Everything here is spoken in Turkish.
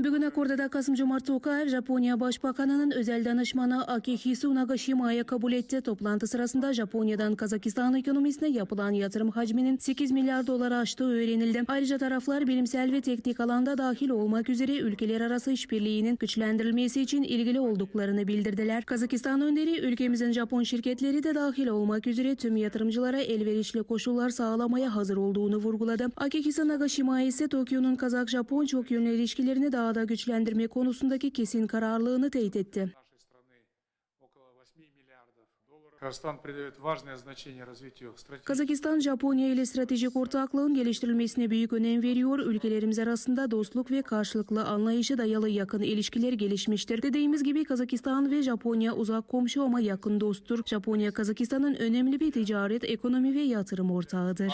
Бүгін Акордада Касым Жомарт Токаев Жапония Başbakanı'nın özel danışmanı Akihisa Nagashima'ya kabul etti. Toplantı sırasında Japonya'dan Kazakistan ekonomisine yapılan yatırım hacminin 8 milyar dolara aştığı öğrenildi. Ayrıca taraflar bilimsel ve teknik alanda dahil olmak üzere ülkeler arası işbirliğinin güçlendirilmesi için ilgili olduklarını bildirdiler. Kazakistan önderi ülkemizin Japon şirketleri de dahil olmak üzere tüm yatırımcılara elverişli koşullar sağlamaya hazır olduğunu vurguladı. Akihisa Nagashima ise Tokyo'nun Kazak-Japon çok yönlü ilişkilerini daha daha güçlendirme konusundaki kesin kararlılığını teyit etti. Kazakistan, Japonya ile stratejik ortaklığın geliştirilmesine büyük önem veriyor. Ülkelerimiz arasında dostluk ve karşılıklı anlayışı dayalı yakın ilişkiler gelişmiştir. Dediğimiz gibi Kazakistan ve Japonya uzak komşu ama yakın dosttur. Japonya, Kazakistan'ın önemli bir ticaret, ekonomi ve yatırım ortağıdır.